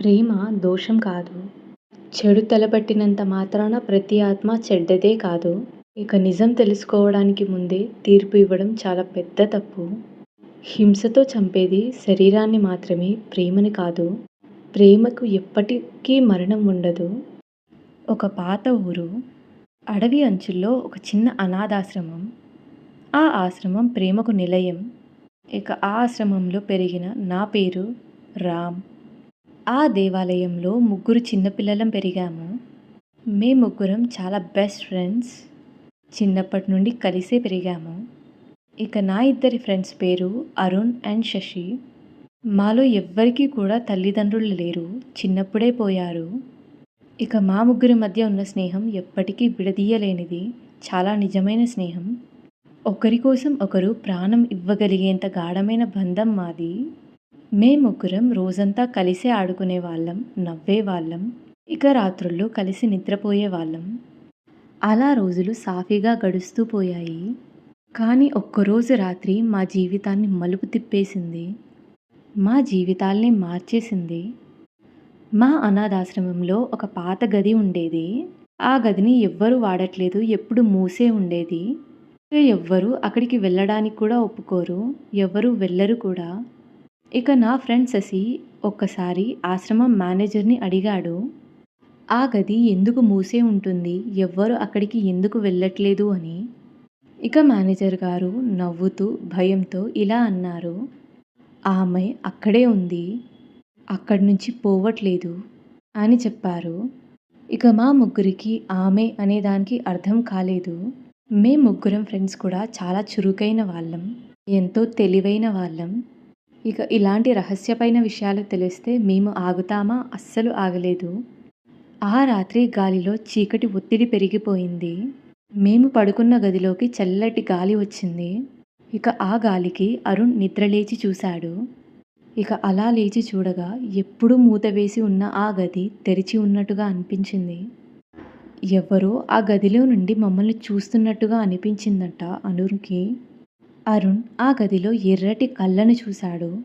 ప్రేమ దోషం కాదు. చెడు తలపట్టినంత మాత్రాన ప్రతి ఆత్మ చెడ్డదే కాదు. ఇక నిజం తెలుసుకోవడానికి ముందే తీర్పు ఇవ్వడం చాలా పెద్ద తప్పు. హింసతో చంపేది శరీరాన్ని మాత్రమే ప్రేమని కాదు. ప్రేమకు ఎప్పటికీ మరణం ఉండదు. ఒక పాత ఊరు. అడవి అంచుల్లో ఒక చిన్న అనాథాశ్రమం. ఆ ఆశ్రమం ప్రేమకు నిలయం. ఇక ఆ ఆశ్రమంలో పెరిగిన నా పేరు రామ్. ఆ దేవాలయంలో ముగ్గురు చిన్నపిల్లలం పెరిగాము. మేం ముగ్గురం చాలా బెస్ట్ ఫ్రెండ్స్. చిన్నప్పటి నుండి కలిసే పెరిగాము. ఇక నా ఇద్దరి ఫ్రెండ్స్ పేరు అరుణ్ అండ్ శశి. మాలో ఎవ్వరికీ కూడా తల్లిదండ్రులు లేరు. చిన్నప్పుడే పోయారు. ఇక మా ముగ్గురి మధ్య ఉన్న స్నేహం ఎప్పటికీ విడదీయలేనిది. చాలా నిజమైన స్నేహం. ఒకరి కోసం ఒకరు ప్రాణం ఇవ్వగలిగేంత గాఢమైన బంధం మాది. మేముగ్గురం రోజంతా కలిసే ఆడుకునేవాళ్ళం, నవ్వేవాళ్ళం. ఇక రాత్రుల్లో కలిసి నిద్రపోయేవాళ్ళం. అలా రోజులు సాఫీగా గడుస్తూ పోయాయి. కానీ ఒక్కరోజు రాత్రి మా జీవితాన్ని మలుపు తిప్పేసింది. మా జీవితాల్ని మార్చేసింది. మా అనాథాశ్రమంలో ఒక పాత గది ఉండేది. ఆ గదిని ఎవ్వరూ వాడట్లేదు. ఎప్పుడు మూసే ఉండేది. ఎవ్వరూ అక్కడికి వెళ్ళడానికి కూడా ఒప్పుకోరు. ఎవ్వరూ వెళ్ళరు కూడా. ఇక నా ఫ్రెండ్ శశి ఒక్కసారి ఆశ్రమం మేనేజర్ని అడిగాడు. ఆ గది ఎందుకు మూసే ఉంటుంది? ఎవ్వరు అక్కడికి ఎందుకు వెళ్ళట్లేదు అని. ఇక మేనేజర్ గారు నవ్వుతూ భయంతో ఇలా అన్నారు. ఆమె అక్కడే ఉంది. అక్కడి నుంచి పోవట్లేదు అని చెప్పారు. ఇక మా ముగ్గురికి ఆమె అనే దానికి అర్థం కాలేదు. మే ముగ్గురం ఫ్రెండ్స్ కూడా చాలా చురుకైన వాళ్ళం. ఎంతో తెలివైన వాళ్ళం. ఇక ఇలాంటి రహస్యమైన విషయాలు తెలిస్తే మేము ఆగుతామా? అస్సలు ఆగలేదు. ఆ రాత్రి గాలిలో చీకటి ఒత్తిడి పెరిగిపోయింది. మేము పడుకున్న గదిలోకి చల్లటి గాలి వచ్చింది. ఇక ఆ గాలికి అరుణ్ నిద్రలేచి చూశాడు. ఇక అలా లేచి చూడగా ఎప్పుడూ మూతవేసి ఉన్న ఆ గది తెరిచి ఉన్నట్టుగా అనిపించింది. ఎవరో ఆ గదిలో నుండి మమ్మల్ని చూస్తున్నట్టుగా అనిపించిందట అరుణ్కి. అరుణ్ ఆ గదిలో ఎర్రటి కళ్ళను చూశాడు.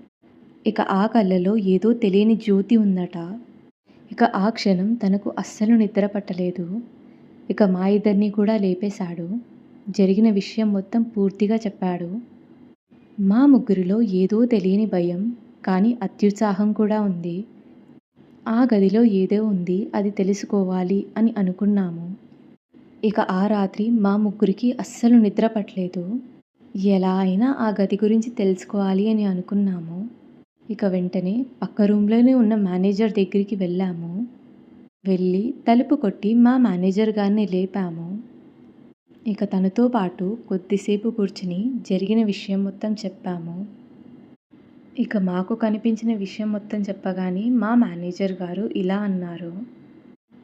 ఇక ఆ కళ్ళలో ఏదో తెలియని జ్యోతి ఉందట. ఇక ఆ క్షణం తనకు అస్సలు నిద్ర పట్టలేదు. ఇక మా ఇద్దరిని కూడా లేపేశాడు. జరిగిన విషయం మొత్తం పూర్తిగా చెప్పాడు. మా ముగ్గురిలో ఏదో తెలియని భయం, కానీ అత్యుత్సాహం కూడా ఉంది. ఆ గదిలో ఏదో ఉంది. అది తెలుసుకోవాలి అని అనుకున్నాము. ఇక ఆ రాత్రి మా ముగ్గురికి అస్సలు నిద్ర పట్టలేదు. ఎలా అయినా ఆ గది గురించి తెలుసుకోవాలి అని అనుకున్నాము. ఇక వెంటనే పక్క రూమ్లోనే ఉన్న మేనేజర్ దగ్గరికి వెళ్ళాము. వెళ్ళి తలుపు కొట్టి మా మేనేజర్ గారిని లేపాము. ఇక తనతో పాటు కొద్దిసేపు కూర్చుని జరిగిన విషయం మొత్తం చెప్పాము. ఇక మాకు కనిపించిన విషయం మొత్తం చెప్పగానే మా మేనేజర్ గారు ఇలా అన్నారు.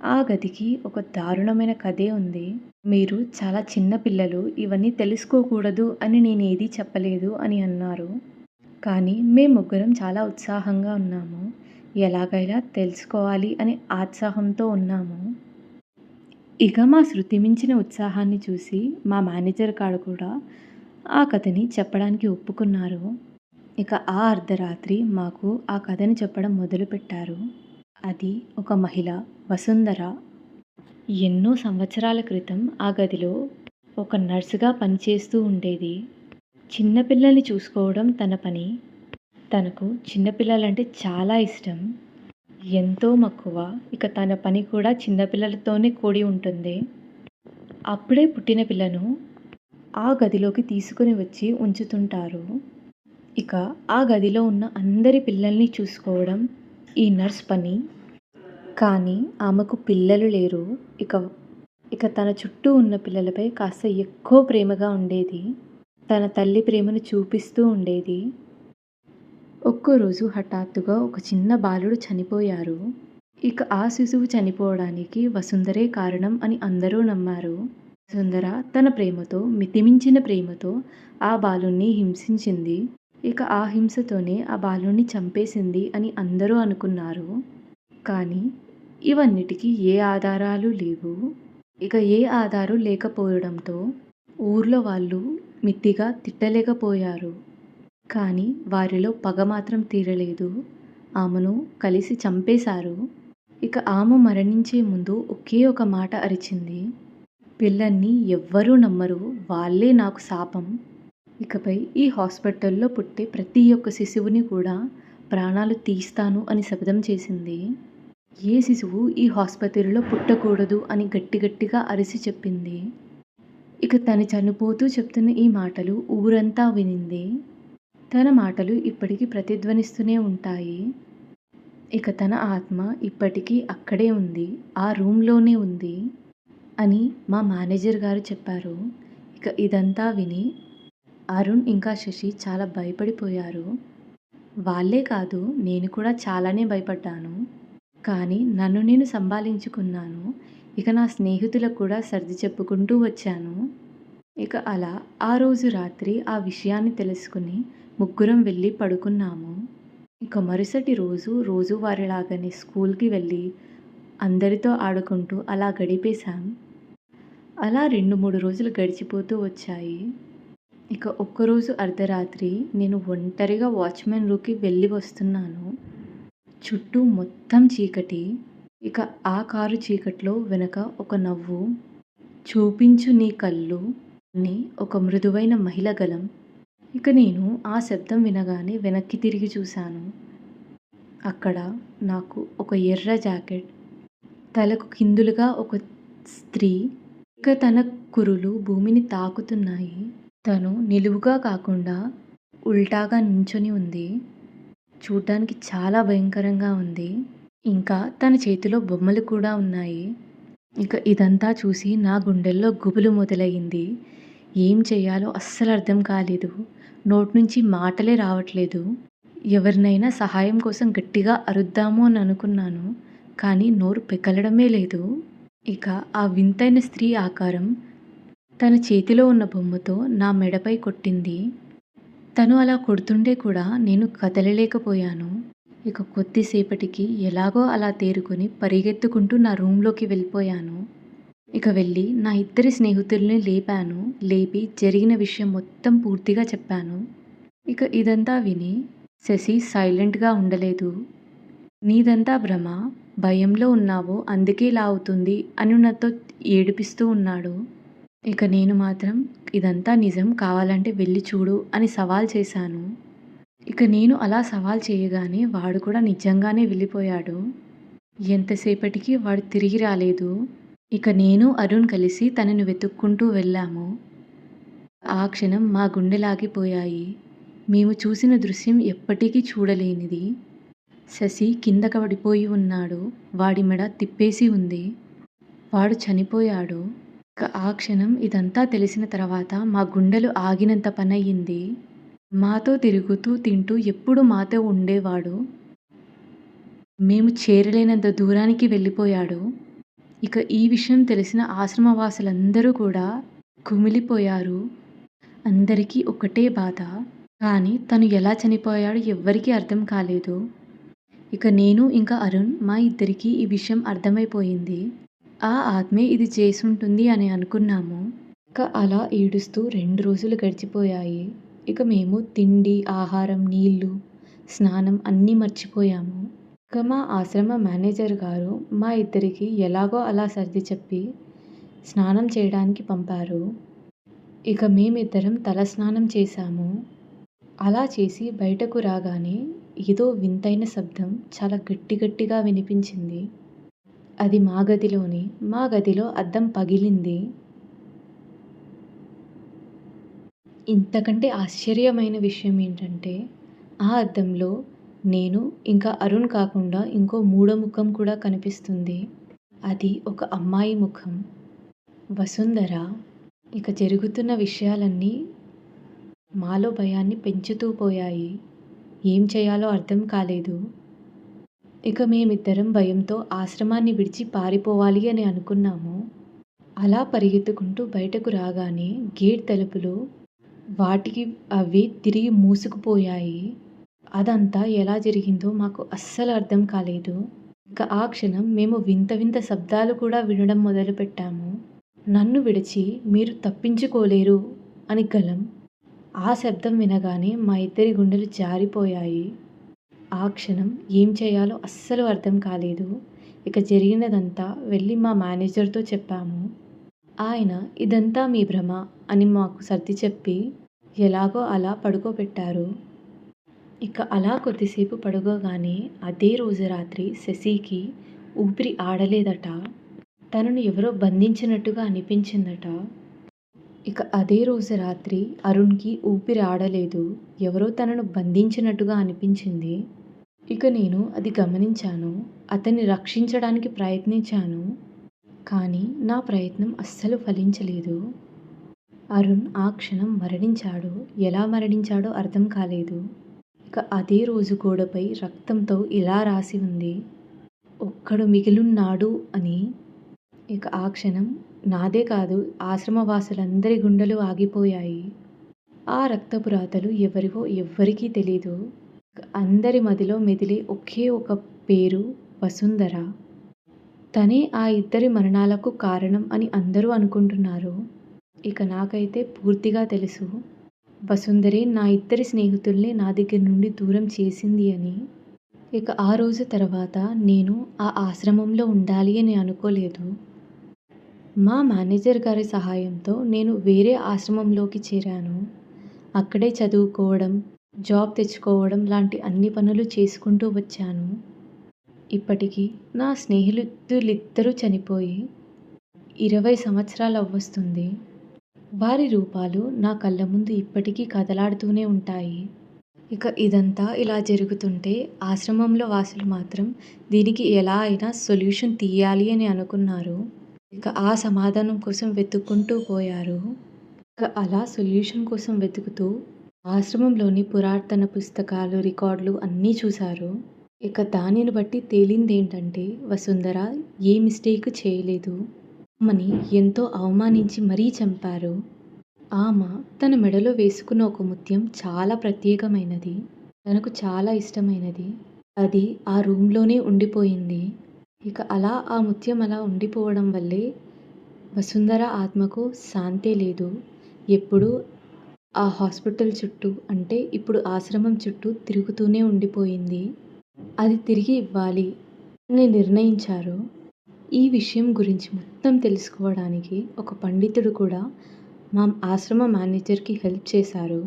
ఆ గదికి ఒక దారుణమైన కథే ఉంది. మీరు చాలా చిన్న పిల్లలు. ఇవన్నీ తెలుసుకోకూడదు అని నేనేది చెప్పలేదు అని అన్నారు. కానీ మేము ముగ్గురం చాలా ఉత్సాహంగా ఉన్నాము. ఎలాగైనా తెలుసుకోవాలి అనే ఆత్సాహంతో ఉన్నాము. ఇక మా శృతి మించిన ఉత్సాహాన్ని చూసి మా మేనేజర్ కాడు కూడా ఆ కథని చెప్పడానికి ఒప్పుకున్నారు. ఇక ఆ అర్ధరాత్రి మాకు ఆ కథని చెప్పడం మొదలుపెట్టారు. అది ఒక మహిళ వసుంధర. ఎన్నో సంవత్సరాల క్రితం ఆ గదిలో ఒక నర్సుగా పనిచేస్తూ ఉండేది. చిన్నపిల్లల్ని చూసుకోవడం తన పని. తనకు చిన్నపిల్లలంటే చాలా ఇష్టం. ఎంతో మక్కువ. ఇక తన పని కూడా చిన్నపిల్లలతోనే కూడి ఉంటుంది. అప్పుడే పుట్టిన పిల్లను ఆ గదిలోకి తీసుకుని వచ్చి ఉంచుతుంటారు. ఇక ఆ గదిలో ఉన్న అందరి పిల్లల్ని చూసుకోవడం ఈ నర్స్ పని. కానీ ఆమెకు పిల్లలు లేరు. ఇక ఇక తన చుట్టూ ఉన్న పిల్లలపై కాస్త ఎక్కువ ప్రేమగా ఉండేది. తన తల్లి ప్రేమను చూపిస్తూ ఉండేది. ఒక్కరోజు హఠాత్తుగా ఒక చిన్న బాలుడు చనిపోయారు. ఇక ఆ శిశువు చనిపోవడానికి వసుంధరే కారణం అని అందరూ నమ్మారు. వసుంధర తన ప్రేమతో మితిమించిన ప్రేమతో ఆ బాలుణ్ణి హింసించింది. ఇక ఆ హింసతోనే ఆ బాలుణ్ణి చంపేసింది అని అందరూ అనుకున్నారు. కానీ ఇవన్నిటికీ ఏ ఆధారాలు లేవు. ఇక ఏ ఆధారం లేకపోవడంతో ఊర్లో వాళ్ళు మిత్తిగా తిట్టలేకపోయారు. కానీ వారిలో పగ మాత్రం తీరలేదు. ఆమెను కలిసి చంపేశారు ఇక ఆమె మరణించే ముందు ఒకే ఒక మాట అరిచింది పిల్లల్ని ఎవ్వరూ నమ్మరు వాళ్ళే నాకు శాపం ఇకపై ఈ హాస్పిటల్లో పుట్టే ప్రతి ఒక్క శిశువుని కూడా ప్రాణాలు తీస్తాను అని శపథం చేసింది ఏ శిశువు ఈ ఆసుపత్రిలో పుట్టకూడదు అని గట్టి గట్టిగా అరిసి చెప్పింది. ఇక తను చనిపోతూ చెప్తున్న ఈ మాటలు ఊరంతా వినింది. తన మాటలు ఇప్పటికీ ప్రతిధ్వనిస్తూనే ఉంటాయి. ఇక తన ఆత్మ ఇప్పటికీ అక్కడే ఉంది ఆ రూమ్లోనే ఉంది అని మా మేనేజర్ గారు చెప్పారు. ఇక ఇదంతా విని అరుణ్ ఇంకా శశి చాలా భయపడిపోయారు. వాళ్ళే కాదు నేను కూడా చాలానే భయపడ్డాను. కానీ నన్ను నేను సంభాళించుకున్నాను ఇక నా స్నేహితులకు కూడా సర్ది చెప్పుకుంటూ వచ్చాను. ఇక అలా ఆ రోజు రాత్రి ఆ విషయాన్ని తెలుసుకుని ముగ్గురం వెళ్ళి పడుకున్నాము. ఇక మరుసటి రోజు రోజువారిలాగానే స్కూల్కి వెళ్ళి అందరితో ఆడుకుంటూ అలా గడిపేశాం. అలా రెండు మూడు రోజులు గడిచిపోతూ వచ్చాయి. ఇక ఒక్కరోజు అర్ధరాత్రి నేను ఒంటరిగా వాచ్మెన్ రూకి వెళ్ళి వస్తున్నాను. చుట్టూ మొత్తం చీకటి. ఇక ఆ కారు చీకట్లో వెనక ఒక నవ్వు. చూపించు నీ కళ్ళు. అని ఒక మృదువైన మహిళ గలం ఇక నేను ఆ శబ్దం వినగానే వెనక్కి తిరిగి చూశాను. అక్కడ నాకు ఒక ఎర్ర జాకెట్. తలకు కిందులుగా ఒక స్త్రీ. ఇక తన కురులు భూమిని తాకుతున్నాయి. తను నిలువుగా కాకుండా ఉల్టాగా నించొని ఉంది. చూడ్డానికి చాలా భయంకరంగా ఉంది. ఇంకా తన చేతిలో బొమ్మలు కూడా ఉన్నాయి. ఇక ఇదంతా చూసి నా గుండెల్లో గుబులు మొదలయ్యింది. ఏం చేయాలో అస్సలు అర్థం కాలేదు. నోటి నుంచి మాటలే రావట్లేదు. ఎవరినైనా సహాయం కోసం గట్టిగా అరుద్దాము అని అనుకున్నాను. కానీ నోరు పెకలడమే లేదు. ఇక ఆ వింతైన స్త్రీ ఆకారం తన చేతిలో ఉన్న బొమ్మతో నా మెడపై కొట్టింది. తను అలా కొడుతుంటే కూడా నేను కదలలేకపోయాను. ఇక కొద్దిసేపటికి ఎలాగో అలా తేరుకొని పరిగెత్తుకుంటూ నా రూమ్లోకి వెళ్ళిపోయాను. ఇక వెళ్ళి నా ఇద్దరి స్నేహితుల్ని లేపాను. లేపి జరిగిన విషయం మొత్తం పూర్తిగా చెప్పాను. ఇక ఇదంతా విని శశి సైలెంట్గా ఉండలేదు. నీదంతా భ్రమ? భయంలో ఉన్నావో అందుకే ఇలా అవుతుంది అని నాతో ఏడిపిస్తూ ఉన్నాడు. ఇక నేను మాత్రం ఇదంతా నిజం కావాలంటే వెళ్ళి చూడు అని సవాల్ చేశాను. ఇక నేను అలా సవాల్ చేయగానే వాడు కూడా నిజంగానే వెళ్ళిపోయాడు. ఎంతసేపటికి వాడు తిరిగి రాలేదు. ఇక నేను అరుణ్ కలిసి తనను వెతుక్కుంటూ వెళ్ళాము. ఆ క్షణం మా గుండెలాగిపోయాయి మేము చూసిన దృశ్యం ఎప్పటికీ చూడలేనిది. శశి కింద పడిపోయి ఉన్నాడు. వాడి మెడ తిప్పేసి ఉంది. వాడు చనిపోయాడు. ఆ క్షణం ఇదంతా తెలిసిన తర్వాత మా గుండెలు ఆగినంత పనయ్యింది. మాతో తిరుగుతూ తింటూ ఎప్పుడు మాతో ఉండేవాడు. మేము చేరలేనంత దూరానికి వెళ్ళిపోయాడు. ఇక ఈ విషయం తెలిసిన ఆశ్రమవాసులందరూ కూడా కుమిలిపోయారు. అందరికీ ఒకటే బాధ. కానీ తను ఎలా చనిపోయాడో ఎవ్వరికీ అర్థం కాలేదు. ఇక నేను ఇంకా అరుణ్ మా ఇద్దరికీ ఈ విషయం అర్థమైపోయింది. ఆ ఆత్మే ఇది చేసుంటుంది అని అనుకున్నాము. ఇక అలా ఏడుస్తూ రెండు రోజులు గడిచిపోయాయి. ఇక మేము తిండి ఆహారం నీళ్ళు స్నానం అన్నీ మర్చిపోయాము. ఇక మా ఆశ్రమ మేనేజర్ గారు మా ఇద్దరికి ఎలాగో అలా సర్ది చెప్పి స్నానం చేయడానికి పంపారు. ఇక మేమిద్దరం తల స్నానం చేశాము. అలా చేసి బయటకు రాగానే ఏదో వింతైన శబ్దం చాలా గట్టి గట్టిగా వినిపించింది. అది మా గదిలోనే మా గదిలో అద్దం పగిలింది. ఇంతకంటే ఆశ్చర్యమైన విషయం ఏంటంటే ఆ అద్దంలో నేను ఇంకా అరుణ్ కాకుండా ఇంకో మూడో ముఖం కూడా కనిపిస్తుంది. అది ఒక అమ్మాయి ముఖం. వసుంధర ఇక జరుగుతున్న విషయాలన్నీ మాలో భయాన్ని పెంచుతూ పోయాయి. ఏం చేయాలో అర్థం కాలేదు. ఇక మేమిద్దరం భయంతో ఆశ్రమాన్ని విడిచి పారిపోవాలి అని అనుకున్నాము. అలా పరిగెత్తుకుంటూ బయటకు రాగానే గేట్ తలుపులు వాటికి అవి తిరిగి మూసుకుపోయాయి. అదంతా ఎలా జరిగిందో మాకు అస్సలు అర్థం కాలేదు. ఇంకా ఆ క్షణం మేము వింత వింత శబ్దాలు కూడా వినడం మొదలుపెట్టాము. నన్ను విడిచి మీరు తప్పించుకోలేరు అని గలం. ఆ శబ్దం వినగానే మా ఇద్దరి గుండెలు జారిపోయాయి. ఆ క్షణం ఏం చేయాలో అస్సలు అర్థం కాలేదు. ఇక జరిగినదంతా వెళ్ళి మా మేనేజర్తో చెప్పాము. ఆయన ఇదంతా మీ భ్రమ అని మాకు సర్ది చెప్పి ఎలాగో అలా పడుకోబెట్టారు. ఇక అలా కొద్దిసేపు పడుకోగానే అదే రోజు రాత్రి శశికి ఊపిరి ఆడలేదట. తనను ఎవరో బంధించినట్టుగా అనిపించిందట. ఇక అదే రోజు రాత్రి అరుణ్కి ఊపిరి ఆడలేదు. ఎవరో తనను బంధించినట్టుగా అనిపించింది. ఇక నేను అది గమనించాను. అతన్ని రక్షించడానికి ప్రయత్నించాను. కానీ నా ప్రయత్నం అస్సలు ఫలించలేదు. అరుణ్ ఆ క్షణం మరణించాడు. ఎలా మరణించాడో అర్థం కాలేదు. ఇక అదే రోజు గోడపై రక్తంతో ఇలా రాసి ఉంది. ఒక్కడు మిగిలున్నాడు అని. ఇక ఆ క్షణం నాదే కాదు ఆశ్రమవాసులందరి గుండెలు ఆగిపోయాయి. ఆ రక్తపు రాతలు ఎవరివో ఎవ్వరికీ తెలీదు. అందరి మదిలో మెదిలి ఒకే ఒక పేరు వసుంధర. తనే ఆ ఇద్దరి మరణాలకు కారణం అని అందరూ అనుకుంటున్నారు. ఇక నాకైతే పూర్తిగా తెలుసు. వసుంధరే నా ఇద్దరి స్నేహితుల్ని నా దగ్గర నుండి దూరం చేసింది అని. ఇక ఆ రోజు తర్వాత నేను ఆ ఆశ్రమంలో ఉండాలి అని అనుకోలేదు. మా మేనేజర్ గారి సహాయంతో నేను వేరే ఆశ్రమంలోకి చేరాను. అక్కడే చదువుకోవడం జాబ్ తెచ్చుకోవడం లాంటి అన్ని పనులు చేసుకుంటూ వచ్చాను. ఇప్పటికీ నా స్నేహితులిద్దరూ చనిపోయి ఇరవై సంవత్సరాలు అవ్వస్తుంది. వారి రూపాలు నా కళ్ళ ముందు ఇప్పటికీ కదలాడుతూనే ఉంటాయి. ఇక ఇదంతా ఇలా జరుగుతుంటే ఆశ్రమంలో వాసులు మాత్రం దీనికి ఎలా అయినా సొల్యూషన్ తీయాలి అని అనుకున్నారు. ఇక ఆ సమాధానం కోసం వెతుక్కుంటూ పోయారు. ఇక అలా సొల్యూషన్ కోసం వెతుకుతూ ఆశ్రమంలోని పురాతన పుస్తకాలు రికార్డులు అన్నీ చూశారు. ఇక దానిని బట్టి తేలింది ఏంటంటే వసుంధర ఏ మిస్టేక్ చేయలేదు. ఆమెని ఎంతో అవమానించి మరీ చంపారు. ఆమె తన మెడలో వేసుకున్న ఒక ముత్యం చాలా ప్రత్యేకమైనది. తనకు చాలా ఇష్టమైనది. అది ఆ రూమ్లోనే ఉండిపోయింది. ఇక అలా ఆ ముత్యం అలా ఉండిపోవడం వల్లే వసుంధర ఆత్మకు శాంతే లేదు. ఎప్పుడూ ఆ హాస్పిటల్ చుట్టూ అంటే ఇప్పుడు ఆశ్రమం చుట్టూ తిరుగుతూనే ఉండిపోయింది. అది తిరిగి ఇవ్వాలి అని నిర్ణయించారు. ఈ విషయం గురించి మొత్తం తెలుసుకోవడానికి ఒక పండితుడు కూడా మా ఆశ్రమ మేనేజర్కి హెల్ప్ చేశారు.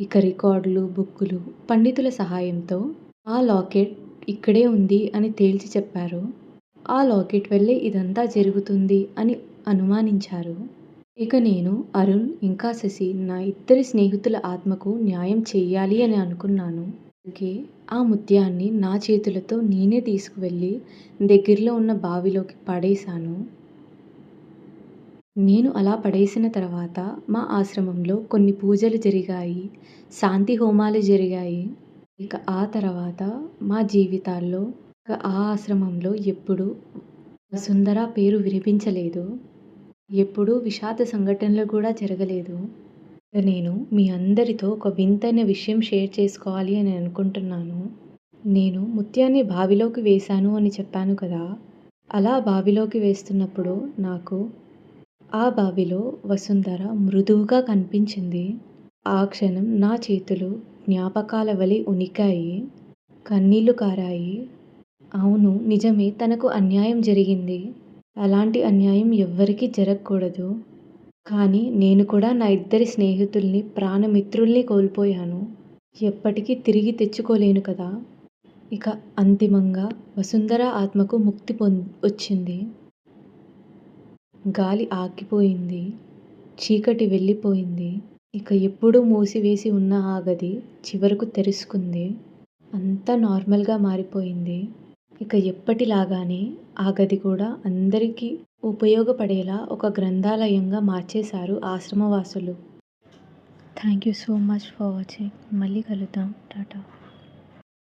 ఇక రికార్డులు బుక్కులు పండితుల సహాయంతో ఆ లాకెట్ ఇక్కడే ఉంది అని తేల్చి చెప్పారు. ఆ లాకెట్ వల్లే ఇదంతా జరుగుతుంది అని అనుమానించారు. ఇక నేను అరుణ్ ఇంకా శశి నా ఇద్దరి స్నేహితుల ఆత్మకు న్యాయం చెయ్యాలి అని అనుకున్నాను. అందుకే ఆ ముత్యాన్ని నా చేతులతో నేనే తీసుకువెళ్ళి దగ్గరలో ఉన్న బావిలోకి పడేశాను. నేను అలా పడేసిన తర్వాత మా ఆశ్రమంలో కొన్ని పూజలు జరిగాయి. శాంతి హోమాలు జరిగాయి. ఇక ఆ తర్వాత మా జీవితాల్లో ఇక ఆ ఆశ్రమంలో ఎప్పుడు వసుంధర పేరు వినిపించలేదు ఎప్పుడూ విషాద సంఘటనలు కూడా జరగలేదు. నేను మీ అందరితో ఒక వింతైన విషయం షేర్ చేసుకోవాలి అని అనుకుంటున్నాను. నేను ముత్యాన్ని బావిలోకి వేశాను అని చెప్పాను కదా అలా బావిలోకి వేస్తున్నప్పుడు నాకు ఆ బావిలో వసుంధర మృదువుగా కనిపించింది. ఆ క్షణం నా చేతులు జ్ఞాపకాల వలి ఉనికాయి కన్నీళ్ళు కారాయి. అవును నిజమే తనకు అన్యాయం జరిగింది. అలాంటి అన్యాయం ఎవ్వరికీ జరగకూడదు. కానీ నేను కూడా నా ఇద్దరి స్నేహితుల్ని ప్రాణమిత్రుల్ని కోల్పోయాను. ఎప్పటికీ తిరిగి తెచ్చుకోలేను కదా. ఇక అంతిమంగా వసుంధర ఆత్మకు ముక్తి పొం వచ్చింది. గాలి ఆగిపోయింది. చీకటి వెళ్ళిపోయింది. ఇక ఎప్పుడూ మూసివేసి ఉన్న ఆ గది చివరకు తెరుచుకుంది. అంతా నార్మల్గా మారిపోయింది. ఇక ఎప్పటిలాగానే ఆ గది కూడా అందరికీ ఉపయోగపడేలా ఒక గ్రంథాలయంగా మార్చేశారు ఆశ్రమవాసులు. Thank you so much for watching మళ్ళీ కలుద్దాం. టాటా.